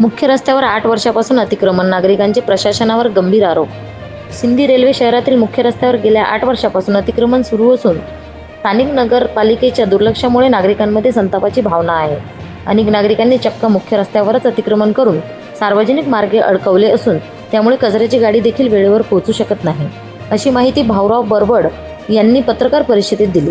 मुख्य रस्त्यावर आठ वर्षापासून अतिक्रमण. नागरिकांचे प्रशासनावर गंभीर आरोप. सिंधी रेल्वे शहरातील मुख्य रस्त्यावर गेल्या आठ वर्षापासून अतिक्रमण सुरू असून स्थानिक नगरपालिकेच्या दुर्लक्षामुळे नागरिकांमध्ये संतापाची भावना आहे. अनेक नागरिकांनी चक्क मुख्य रस्त्यावरच अतिक्रमण करून सार्वजनिक मार्गे अडकवले असून त्यामुळे कचऱ्याची गाडी देखील वेळेवर पोहोचू शकत नाही. अशी माहिती भाऊराव बरबड यांनी पत्रकार परिषदेत दिली.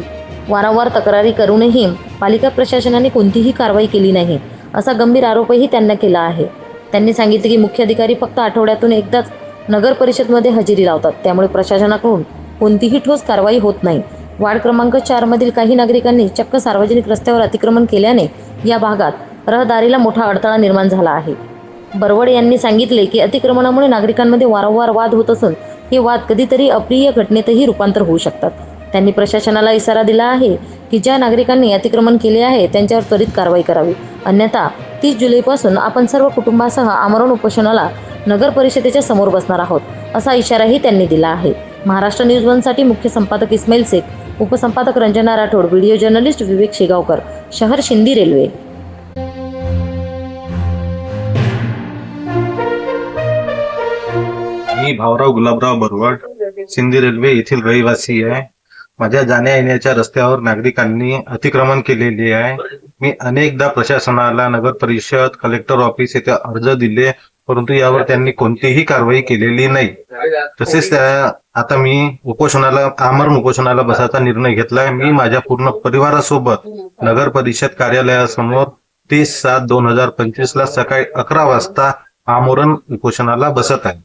वारंवार तक्रारी करूनही पालिका प्रशासनाने कोणतीही कारवाई केली नाही. असा गंभीर आरोपही त्यांना केला आहे. त्यांनी सांगितले की मुख्याधिकारी फक्त आठवड्यातून एकदाच नगर परिषदमध्ये हजेरी लावतात. त्यामुळे प्रशासनाकडून कोणतीही ठोस कारवाई होत नाही. वार्ड क्रमांक चारमधील काही नागरिकांनी चक्क सार्वजनिक रस्त्यावर अतिक्रमण केल्याने या भागात रहदारीला मोठा अडथळा निर्माण झाला आहे. बरवड यांनी सांगितले की अतिक्रमणामुळे नागरिकांमध्ये वारंवार वाद होत असून हे वाद कधीतरी अप्रिय घटनेतही रूपांतर होऊ शकतात. त्यांनी प्रशासनाला इशारा दिला आहे की ज्या नागरिकांनी अतिक्रमण केले आहे त्यांच्यावर त्वरित कारवाई करावी. अन्यथा तीस जुलैपासून आपण सर्व कुटुंबासह आमरण उपोषणाला नगर परिषदेच्या समोर बसणार आहोत असा इशाराही त्यांनी दिला आहे. महाराष्ट्र न्यूज वनसाठी मुख्य संपादक इस्माईल शेख उपसंपादक रंजना राठोड व्हिडिओ जर्नलिस्ट विवेक शेगावकर शहर शिंदी रेल्वे. मी भाऊराव गुलाबराव बरवड सिंधी रेल्वे येथील रहिवासी आहे. माझ्या जाण्या येण्याच्या रस्त्यावर नागरिकांनी अतिक्रमण केलेले आहे. मी अनेकदा प्रशासनाला नगर परिषद कलेक्टर ऑफिस येथे अर्ज दिले परंतु यावर त्यांनी कोणतीही कारवाई केलेली नाही. तसेच त्या- आता मी उपोषणाला आमरण उपोषणाला बसायचा निर्णय घेतलाय. मी माझ्या पूर्ण परिवारासोबत नगर परिषद कार्यालयासमोर तीस सात दोन हजार पंचवीस ला सकाळी अकरा वाजता आमरण उपोषणाला बसत आहे.